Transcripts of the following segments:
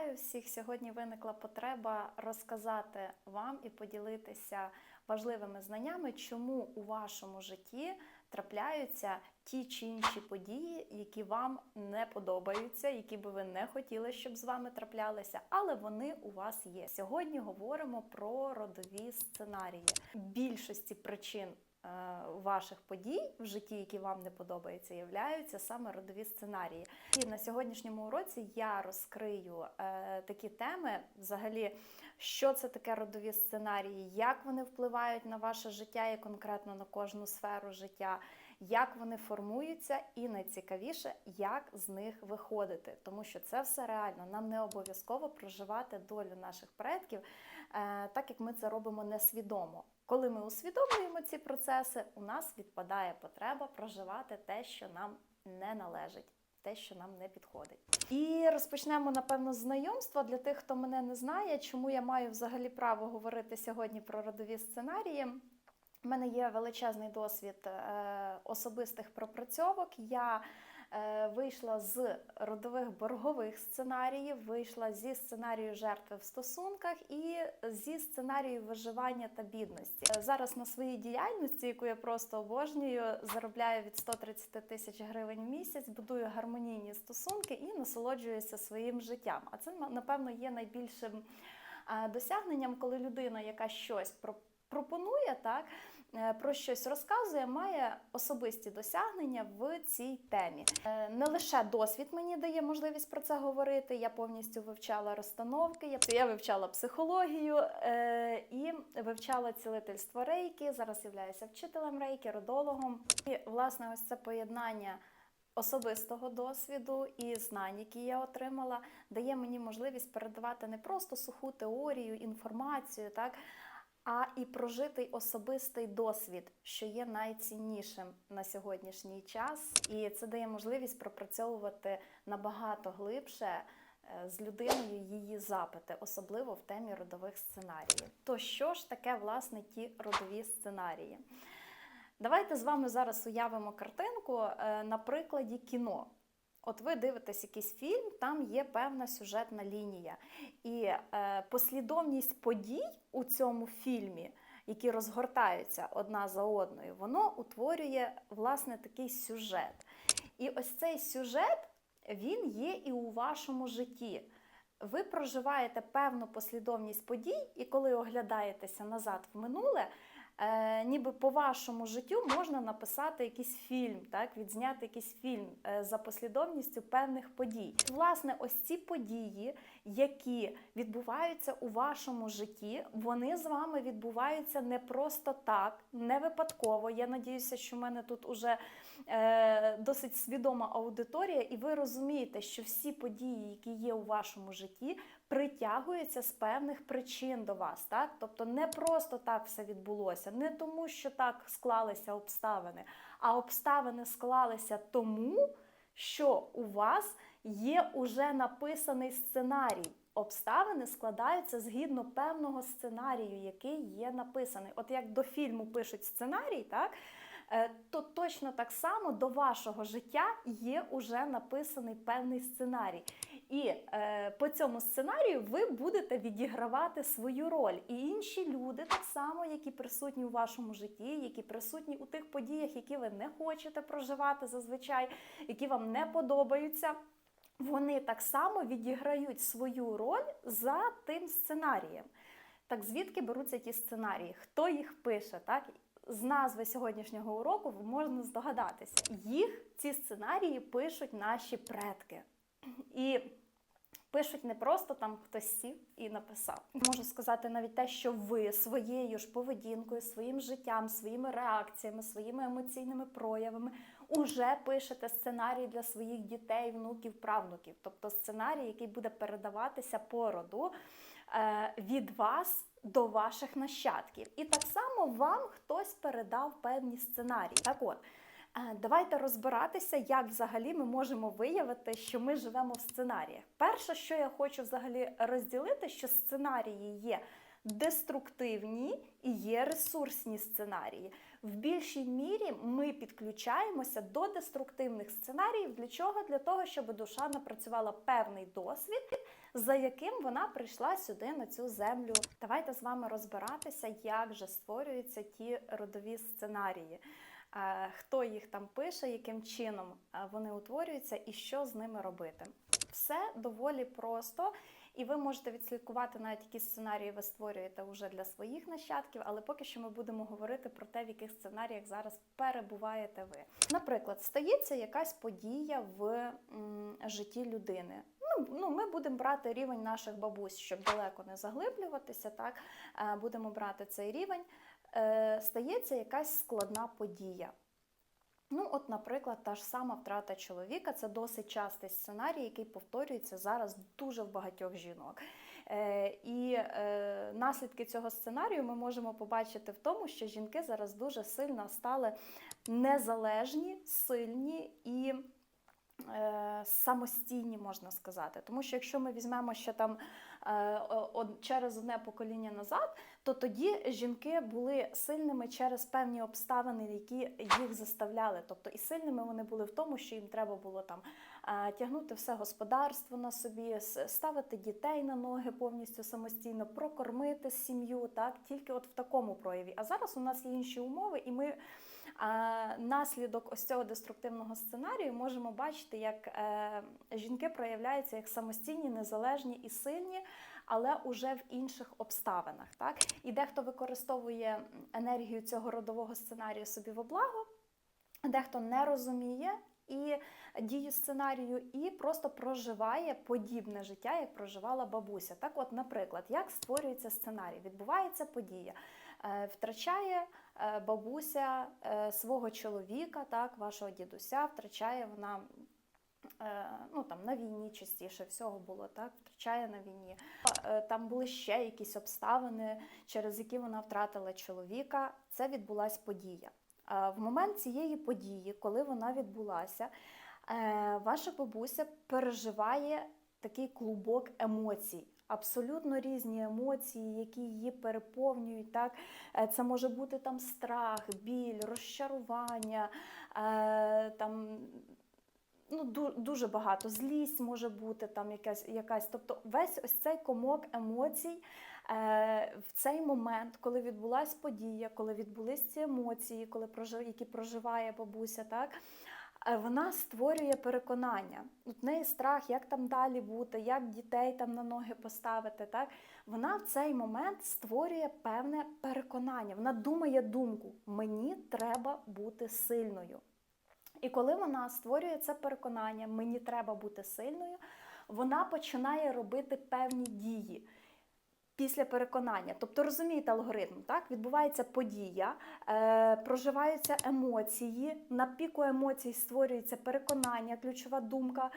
Вітаю всіх! Сьогодні виникла потреба розказати вам і поділитися важливими знаннями, чому у вашому житті трапляються ті чи інші події, які вам не подобаються, які би ви не хотіли, щоб з вами траплялися, але вони у вас є. Сьогодні говоримо про родові сценарії. Більшості причин ваших подій в житті, які вам не подобаються, являються саме родові сценарії. І на сьогоднішньому уроці я розкрию е, такі теми, взагалі, що це таке родові сценарії, як вони впливають на ваше життя і конкретно на кожну сферу життя, як вони формуються, і найцікавіше, як з них виходити, тому що це все реально. Нам не обов'язково проживати долю наших предків, е, так як ми це робимо несвідомо. Коли ми усвідомлюємо ці процеси, у нас відпадає потреба проживати те, що нам не належить. Те, що нам не підходить, і розпочнемо напевно знайомства для тих, хто мене не знає, чому я маю взагалі право говорити сьогодні про родові сценарії. У мене є величезний досвід е, особистих пропрацьовок. Я вийшла з родових боргових сценаріїв, вийшла зі сценарію жертви в стосунках і зі сценарію виживання та бідності. Е, Зараз на своїй діяльності, яку я просто обожнюю, заробляю від 130 тисяч гривень в місяць, будую гармонійні стосунки і насолоджуюся своїм життям. А це напевно є найбільшим е, досягненням, коли людина, яка щось про пропонує, так е, про щось розказує, має особисті досягнення в цій темі. Е, Не лише досвід мені дає можливість про це говорити. Я повністю вивчала розстановки, я- я вивчала психологію е, і вивчала цілительство рейки. Зараз являюся вчителем рейки, родологом. І власне, ось це поєднання. Особистого досвіду і знань, які я отримала, дає мені можливість передавати не просто суху теорію, інформацію, так, а і прожитий особистий досвід, що є найціннішим на сьогоднішній час. І це дає можливість пропрацьовувати набагато глибше е, з людиною її запити, особливо в темі родових сценаріїв. То що ж таке власне ті родові сценарії? Давайте з вами зараз уявимо картинку е, на прикладі кіно. От ви дивитесь якийсь фільм, там є певна сюжетна лінія. І е, послідовність подій у цьому фільмі, які розгортаються одна за одною, воно утворює власне такий сюжет. І ось цей сюжет він є і у вашому житті. Ви проживаєте певну послідовність подій, і коли оглядаєтеся назад в минуле, е, ніби по вашому життю можна написати якийсь фільм, так, відзняти якийсь фільм е, за послідовністю певних подій. Власне, ось ці події, які відбуваються у вашому житті, вони з вами відбуваються не просто так, не випадково. Я надіюся, що в мене тут уже досить свідома аудиторія, і ви розумієте, що всі події, які є у вашому житті, притягуються з певних причин до вас. Так? Тобто не просто так все відбулося, не тому, що так склалися обставини, а обставини склалися тому, що у вас є уже написаний сценарій. Обставини складаються згідно певного сценарію, який є написаний. От як до фільму пишуть сценарій, так? Е, то точно так само до вашого життя є уже написаний певний сценарій. І е, по цьому сценарію ви будете відігравати свою роль. І інші люди, так само, які присутні у вашому житті, які присутні у тих подіях, які ви не хочете проживати зазвичай, які вам не подобаються. Вони так само відіграють свою роль за тим сценарієм. Так звідки беруться ті сценарії? Хто їх пише? Так? З назви сьогоднішнього уроку можна здогадатися. Їх ці сценарії пишуть наші предки. І пишуть не просто там хтось сів і написав. Можу сказати навіть те, що ви своєю ж поведінкою, своїм життям, своїми реакціями, своїми емоційними проявами уже пишете сценарій для своїх дітей, внуків, правнуків. Тобто сценарій, який буде передаватися по роду е, від вас до ваших нащадків. І так само вам хтось передав певні сценарії. Так от. Е, Давайте розбиратися, як взагалі ми можемо виявити, що ми живемо в сценаріях. Перше, що я хочу взагалі розділити, що сценарії є деструктивні і є ресурсні сценарії. В більшій мірі ми підключаємося до деструктивних сценаріїв. Для чого? Для того, щоб душа напрацювала певний досвід за яким вона прийшла сюди на цю землю. Давайте з вами розбиратися, як же створюються ті родові сценарії. Е, Хто їх там пише, яким чином е, вони утворюються і що з ними робити. Все доволі просто, і ви можете відслідкувати навіть які сценарії ви створюєте вже для своїх нащадків, але поки що ми будемо говорити про те, в яких сценаріях зараз перебуваєте ви. Наприклад, стається якась подія в м, житті людини. Ну, ми будемо брати рівень наших бабусь, щоб далеко не заглиблюватися. Так, Е, будемо брати цей рівень. Е, Стається якась складна подія. Ну, от, наприклад, та ж сама втрата чоловіка це досить частий сценарій, який повторюється зараз дуже в багатьох жінок. Е, і наслідки цього сценарію ми можемо побачити в тому, що жінки зараз дуже сильно стали незалежні, сильні і самостійні, можна сказати. Тому що якщо ми візьмемо ще там е, через одне покоління назад, то тоді жінки були сильними через певні обставини, які їх заставляли. Тобто і сильними вони були в тому, що їм треба було там тягнути все господарство на собі, ставити дітей на ноги повністю самостійно, прокормити сім'ю, так тільки от в такому прояві. А зараз у нас є інші умови, і ми. Наслідок ось цього деструктивного сценарію можемо бачити, як е, жінки проявляються як самостійні, незалежні і сильні, але уже в інших обставинах. Так? І дехто використовує енергію цього родового сценарію собі во благо, дехто не розуміє і дію сценарію, і просто проживає подібне життя, як проживала бабуся. Так, от, наприклад, як створюється сценарій? Відбувається подія. Е, Втрачає е, бабуся е, свого чоловіка, так, вашого дідуся, втрачає вона ну, там, на війні частіше всього було, так, втрачає на війні. Е, Там були ще якісь обставини, через які вона втратила чоловіка. Це відбулась подія. Е, В момент цієї події, коли вона відбулася, е, ваша бабуся переживає такий клубок емоцій. Абсолютно різні емоції, які її переповнюють. Так? Е, Це може бути там страх, біль, розчарування, е, там, ну, дуже багато. Злість може бути там якась, якась. Тобто весь ось цей комок емоцій е, в цей момент, коли відбулась подія, коли відбулись ці емоції, коли прожи- які проживає бабуся, так? е, Вона створює переконання. От неї страх, як там далі бути, як дітей там на ноги поставити. Так? Вона в цей момент створює певне переконання. Вона думає думку: мені треба бути сильною. І коли вона створює це переконання, мені треба бути сильною, вона починає робити певні дії. Після переконання, тобто розумієте алгоритм, так відбувається подія, е, проживаються емоції, на піку емоцій створюється переконання, ключова думка,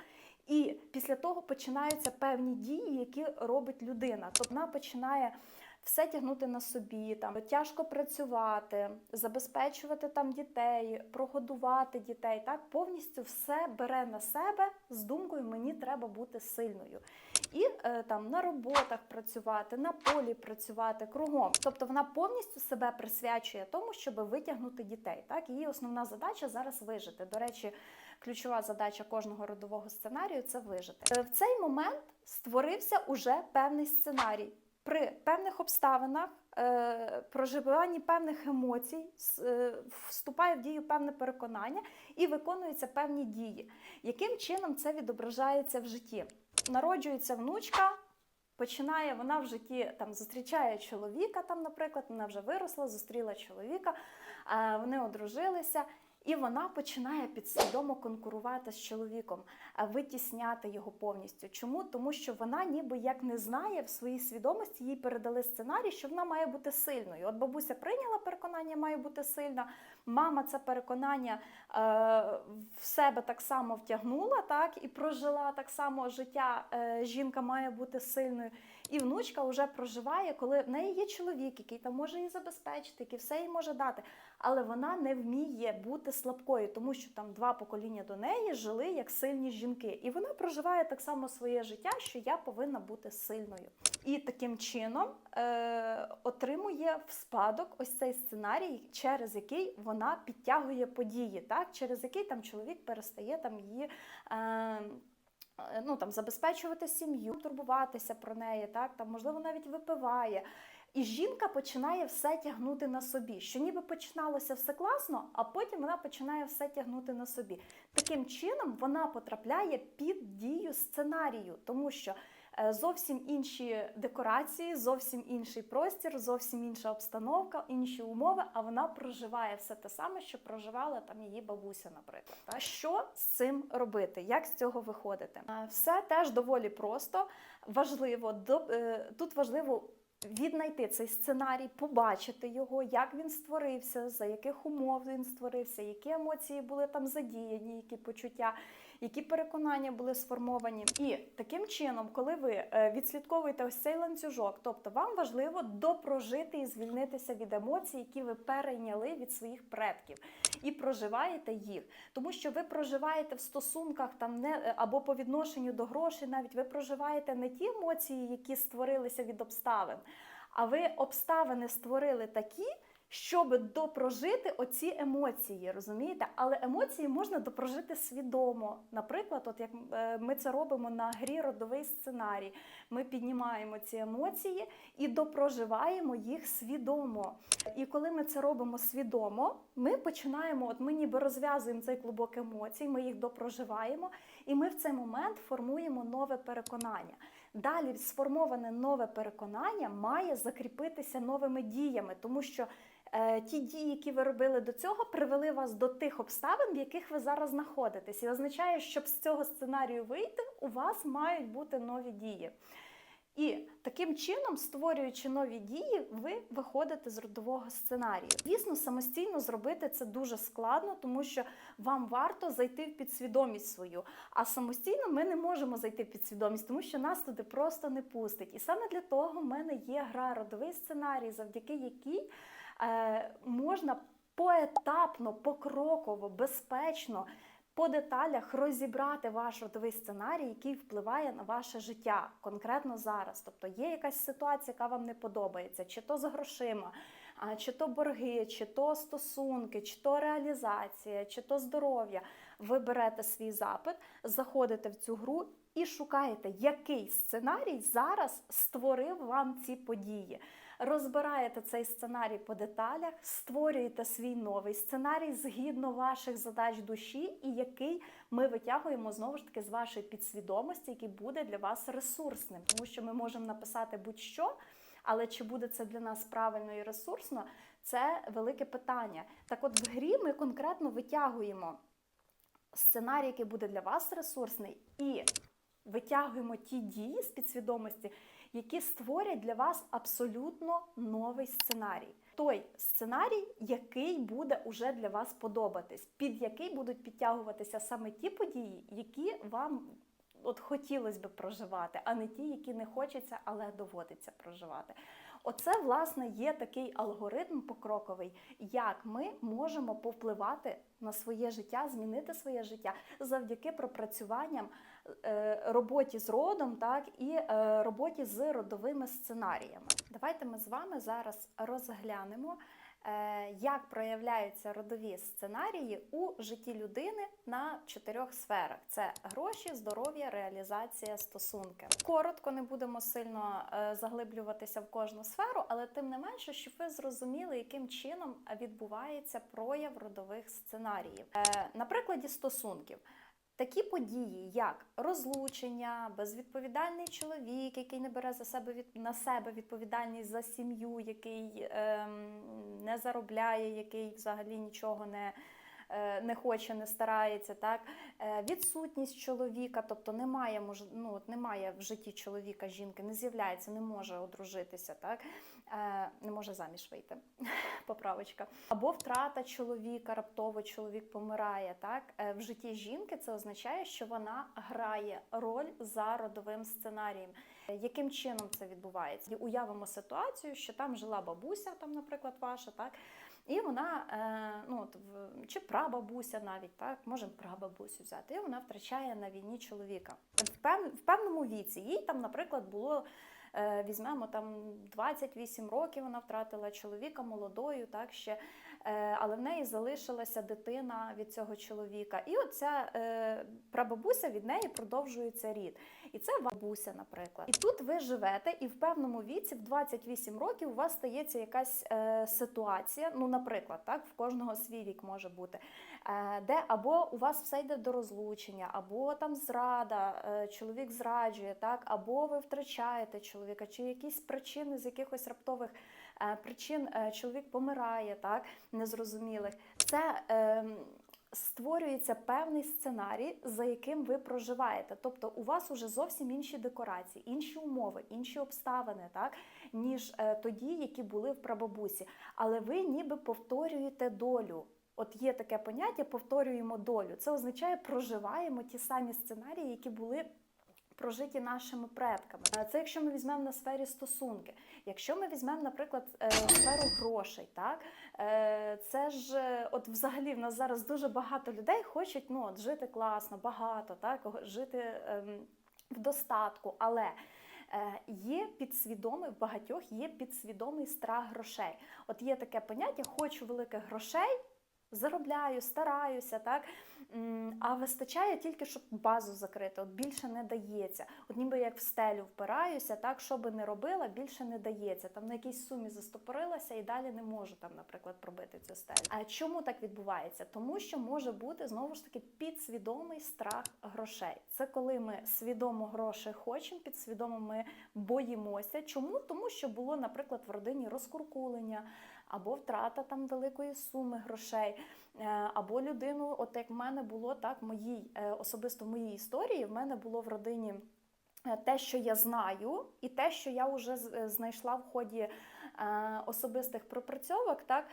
і після того починаються певні дії, які робить людина. Тобто вона починає все тягнути на собі, там тяжко працювати, забезпечувати там дітей, прогодувати дітей. Так повністю все бере на себе з думкою Мені треба бути сильною. І е, там на роботах працювати, на полі працювати кругом. Тобто вона повністю себе присвячує тому, щоб витягнути дітей. Так, її основна задача зараз вижити. До речі, ключова задача кожного родового сценарію це вижити. Е, В цей момент створився уже певний сценарій. При певних обставинах, е, проживанні певних емоцій, е, вступає в дію певне переконання і виконуються певні дії. Яким чином це відображається в житті? Народжується внучка, починає вона в житті там зустрічає чоловіка, там, наприклад, вона вже виросла, зустріла чоловіка, е, вони одружилися. І вона починає підсвідомо конкурувати з чоловіком, а витісняти його повністю. Чому? Тому що вона ніби як не знає в своїй свідомості, їй передали сценарій, що вона має бути сильною. От бабуся прийняла переконання, має бути сильна. Мама це переконання е, в себе так само втягнула, так і прожила так само життя. Е, жінка має бути сильною. І внучка вже проживає, коли в неї є чоловік, який там може її забезпечити, який все їй може дати. Але вона не вміє бути слабкою, тому що там два покоління до неї жили як сильні жінки. І вона проживає так само своє життя, що я повинна бути сильною. І таким чином е, отримує в спадок ось цей сценарій, через який вона підтягує події, так? через який там чоловік перестає там її. Е, ну там забезпечувати сім'ю, турбуватися про неї, так там можливо навіть випиває. І жінка починає все тягнути на собі, що ніби починалося все класно, а потім вона починає все тягнути на собі. Таким чином вона потрапляє під дію сценарію, тому що е, зовсім інші декорації, зовсім інший простір, зовсім інша обстановка, інші умови. А вона проживає все те саме, що проживала там її бабуся, наприклад. Та що з цим робити? Як з цього виходити? Е, Все теж доволі просто. Важливо е, тут важливо. Віднайти цей сценарій, побачити його, як він створився, за яких умов він створився, які емоції були там задіяні, які почуття, які переконання були сформовані. І таким чином, коли ви е, відслідковуєте ось цей ланцюжок, тобто вам важливо допрожити і звільнитися від емоцій, які ви перейняли від своїх предків, і проживаєте їх, тому що ви проживаєте в стосунках там не е, або по відношенню до грошей, навіть ви проживаєте не ті емоції, які створилися від обставин, а ви обставини створили такі. Щоб допрожити оці емоції, розумієте? Але емоції можна допрожити свідомо. Наприклад, от як е, ми це робимо на грі родовий сценарій. Ми піднімаємо ці емоції і допроживаємо їх свідомо. І коли ми це робимо свідомо, ми починаємо, от ми ніби розв'язуємо цей клубок емоцій, ми їх допроживаємо, і ми в цей момент формуємо нове переконання. Далі сформоване нове переконання має закріпитися новими діями, тому що ті дії, які ви робили до цього, привели вас до тих обставин, в яких ви зараз знаходитесь. І означає, щоб з цього сценарію вийти, у вас мають бути нові дії. І таким чином, створюючи нові дії, ви виходите з родового сценарію. Звісно, самостійно зробити це дуже складно, тому що вам варто зайти в підсвідомість свою. А самостійно ми не можемо зайти в підсвідомість, тому що нас туди просто не пустить. І саме для того в мене є гра родовий сценарій, завдяки якій е, можна поетапно, покроково, безпечно. По деталях розібрати ваш родовий сценарій, який впливає на ваше життя конкретно зараз. Тобто є якась ситуація, яка вам не подобається, чи то з грошима, чи то борги, чи то стосунки, чи то реалізація, чи то здоров'я. Ви берете свій запит, заходите в цю гру і шукаєте, який сценарій зараз створив вам ці події. Розбираєте цей сценарій по деталях, створюєте свій новий сценарій згідно ваших задач душі, і який ми витягуємо знову ж таки з вашої підсвідомості, який буде для вас ресурсним, тому що ми можемо написати будь-що. Але чи буде це для нас правильно і ресурсно, це велике питання. Так от в грі ми конкретно витягуємо сценарій, який буде для вас ресурсний, і витягуємо ті дії з підсвідомості, які створять для вас абсолютно новий сценарій. Той сценарій, який буде уже для вас подобатись, під який будуть підтягуватися саме ті події, які вам от хотілося б проживати, а не ті, які не хочеться, але доводиться проживати. Оце, власне, є такий алгоритм покроковий, як ми можемо повпливати на своє життя, змінити своє життя завдяки пропрацюванням роботі з родом, так і е, роботі з родовими сценаріями. Давайте ми з вами зараз розглянемо, е, як проявляються родові сценарії у житті людини на чотирьох сферах: це гроші, здоров'я, реалізація, стосунки. Коротко не будемо сильно е, заглиблюватися в кожну сферу, але тим не менше, щоб ви зрозуміли, яким чином відбувається прояв родових сценаріїв. Е, На прикладі стосунків. Такі події, як розлучення, безвідповідальний чоловік, який не бере за себе від на себе відповідальність за сім'ю, який ем, не заробляє, який взагалі нічого не, е, не хоче, не старається, так Е, відсутність чоловіка, тобто немає ну, от немає в житті чоловіка, жінки, не з'являється, не може одружитися, так Е, не може заміж вийти. Поправочка. Або втрата чоловіка, раптово чоловік помирає. Так Е, в житті жінки це означає, що вона грає роль за родовим сценарієм. Е, Яким чином це відбувається? Уявимо ситуацію, що там жила бабуся, там, наприклад, ваша, так. І вона, е, ну от чи прабабуся навіть так, можемо прабабусю взяти, і вона втрачає на війні чоловіка. В, пев, в певному віці їй там, наприклад, було е, візьмемо там 28 років, вона втратила чоловіка молодою, так ще. Е, але в неї залишилася дитина від цього чоловіка. І оця е, прабабуся від неї продовжується рід. І це бабуся, наприклад. І тут ви живете, і в певному віці, в 28 років, у вас стається якась е, ситуація. Ну, наприклад, так, в кожного свій вік може бути, де або у вас все йде до розлучення, або там зрада, чоловік зраджує, так, або ви втрачаєте чоловіка, чи якісь причини з якихось раптових причин е, чоловік помирає, так, незрозумілих. Це. Е, створюється певний сценарій, за яким ви проживаєте. Тобто у вас уже зовсім інші декорації, інші умови, інші обставини, так ніж е, тоді, які були в прабабусі. Але ви ніби повторюєте долю. От є таке поняття повторюємо долю. Це означає, проживаємо ті самі сценарії, які були. Прожиті нашими предками. Е, Це якщо ми візьмемо на сфері стосунки. Якщо ми візьмемо, наприклад, е, сферу грошей, так е, це ж от взагалі в нас зараз дуже багато людей хочуть ну, от, жити класно, багато, так, жити ем, в достатку, але є підсвідомий, в багатьох є підсвідомий страх грошей. От є таке поняття: хочу великих грошей. Заробляю, стараюся, так а вистачає тільки, щоб базу закрити. От більше не дається. От ніби як в стелю впираюся, так що би не робила, більше не дається. Там на якійсь сумі застопорилася і далі не можу там, наприклад, пробити цю стелю. А чому так відбувається? Тому що може бути знову ж таки підсвідомий страх грошей. Це коли ми свідомо грошей хочемо, підсвідомо ми боїмося. Чому? Тому що було, наприклад, в родині розкуркулення або втрата там великої суми грошей. Е, Або людину, от як в мене було так, моїй е, особисто в моїй історії, в мене було в родині е, те, що я знаю, і те, що я вже знайшла в ході е, особистих пропрацьовок. Так,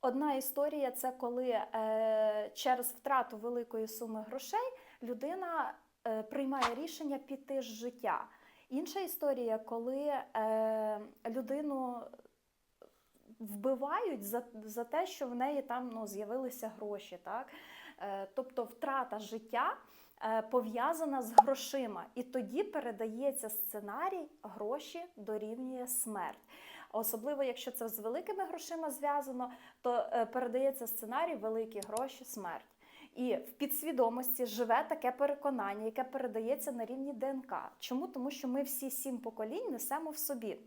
одна історія це коли е, через втрату великої суми грошей людина е, приймає рішення піти з життя. Інша історія, коли е, людину вбивають за, за те, що в неї там ну, з'явилися гроші. Так? Е, тобто втрата життя е, пов'язана з грошима, і тоді передається сценарій гроші дорівнює смерть. Особливо, якщо це з великими грошима зв'язано, то е, передається сценарій великі гроші, смерть. І в підсвідомості живе таке переконання, яке передається на рівні ДНК. Чому? Тому що ми всі сім поколінь несемо в собі.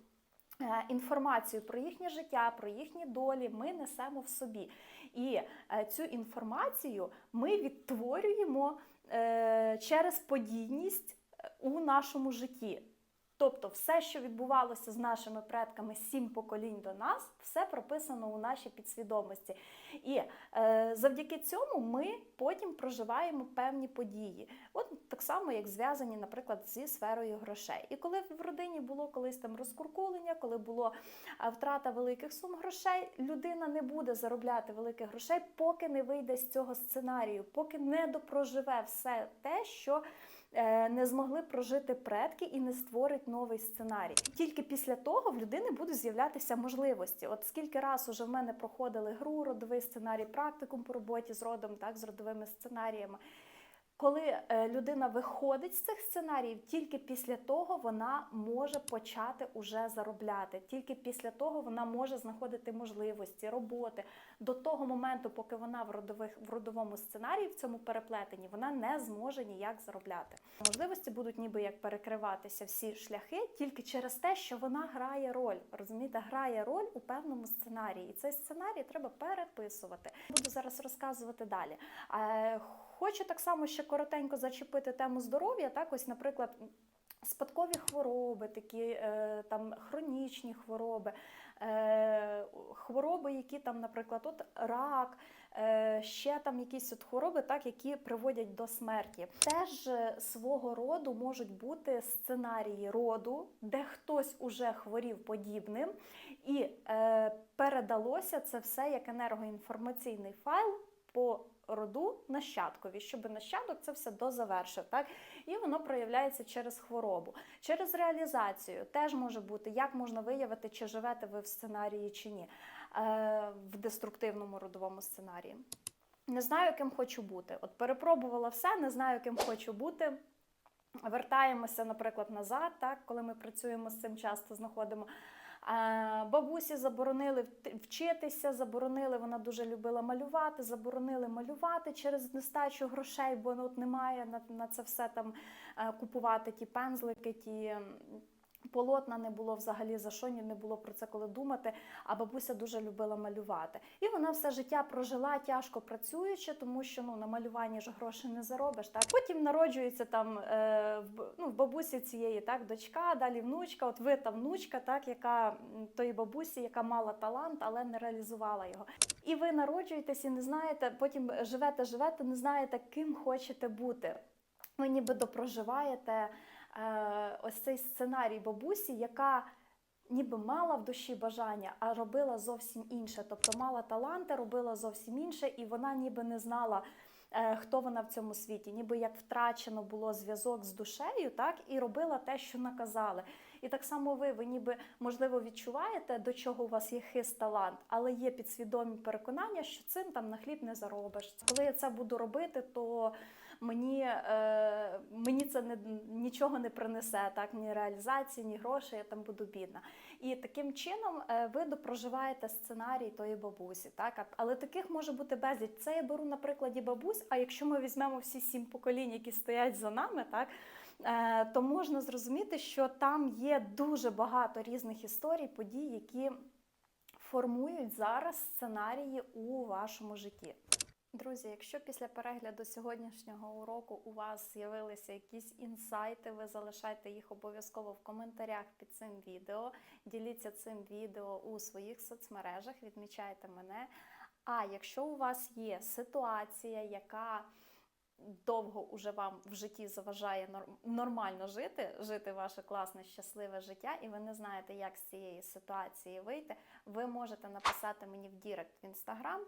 Е, Інформацію про їхнє життя, про їхні долі ми несемо в собі. І е, цю інформацію ми відтворюємо е, через подійність у нашому житті. Тобто, все, що відбувалося з нашими предками сім поколінь до нас, все прописано у нашій підсвідомості. І е, завдяки цьому ми потім проживаємо певні події. От так само, як зв'язані, наприклад, зі сферою грошей. І коли в родині було колись там розкуркулення, коли було а, втрата великих сум грошей, людина не буде заробляти великих грошей, поки не вийде з цього сценарію, поки не допроживе все те, що не змогли прожити предки і не створить новий сценарій. Тільки після того в людини будуть з'являтися можливості. От скільки раз уже в мене проходили гру, родовий сценарій, практикум по роботі з родом, так, з родовими сценаріями. Коли е, людина виходить з цих сценаріїв, тільки після того вона може почати уже заробляти. Тільки після того вона може знаходити можливості, роботи. До того моменту, поки вона в родових в родовому сценарії в цьому переплетенні, вона не зможе ніяк заробляти. Можливості будуть ніби як перекриватися всі шляхи тільки через те, що вона грає роль. Розумієте, грає роль у певному сценарії, і цей сценарій треба переписувати. Буду зараз розказувати далі. Хочу так само ще коротенько зачепити тему здоров'я. Так, ось, наприклад, спадкові хвороби, такі е, там хронічні хвороби, е, хвороби, які там, наприклад, от рак. е, Ще там якісь от хвороби, так які приводять до смерті, теж свого роду можуть бути сценарії роду, де хтось уже хворів подібним, і передалося це все як енергоінформаційний файл по роду нащадкові, щоб нащадок це все дозавершив. Так? І воно проявляється через хворобу. Через реалізацію теж може бути, як можна виявити, чи живете ви в сценарії чи ні, е, в деструктивному родовому сценарії. Не знаю, ким хочу бути. От перепробувала все, не знаю, ким хочу бути. вертаємося, наприклад, назад, так, коли ми працюємо з цим, часто знаходимо. Бабусі заборонили вчитися, заборонили, вона дуже любила малювати, заборонили малювати через нестачу грошей, бо ну, от немає на, на це все там е, купувати ті пензлики, ті полотна не було взагалі за що ні не було про це коли думати. А бабуся дуже любила малювати. І вона все життя прожила тяжко працюючи, тому що ну на малюванні ж грошей не заробиш. Так потім народжується там е, в, ну, в бабусі цієї так дочка, далі внучка. От ви та внучка, так яка тої бабусі, яка мала талант, але не реалізувала його. І ви народжуєтесь і не знаєте, потім живете, живете, не знаєте, ким хочете бути. Ви ніби допроживаєте ось цей сценарій бабусі, яка ніби мала в душі бажання, а робила зовсім інше. Тобто мала таланти, робила зовсім інше, і вона ніби не знала. е, Хто вона в цьому світі, ніби як втрачено було зв'язок з душею, так і робила те, що наказали. І так само ви, ви ніби можливо відчуваєте, до чого у вас є хист талант, але є підсвідомі переконання, що цим там на хліб не заробиш. Коли я це буду робити, то мені, е, мені це не, нічого не принесе, так, ні реалізації, ні грошей, я там буду бідна. І таким чином е, ви допроживаєте сценарій тої бабусі. Так? Але таких може бути безліч. Це я беру на прикладі бабусь, а якщо ми візьмемо всі сім поколінь, які стоять за нами, так, е, то можна зрозуміти, що там є дуже багато різних історій, подій, які формують зараз сценарії у вашому житті. Друзі, якщо після перегляду сьогоднішнього уроку у вас з'явилися якісь інсайти, ви залишайте їх обов'язково в коментарях під цим відео. Діліться цим відео у своїх соцмережах, відмічайте мене. А якщо у вас є ситуація, яка довго уже вам в житті заважає нормально жити, жити ваше класне, щасливе життя, і ви не знаєте, як з цієї ситуації вийти, ви можете написати мені в Дірект в інстаграм,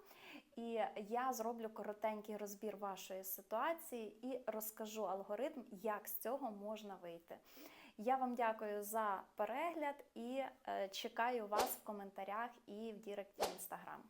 і я зроблю коротенький розбір вашої ситуації і розкажу алгоритм, як з цього можна вийти. Я вам дякую за перегляд і е, чекаю вас в коментарях і в Діректі в інстаграм.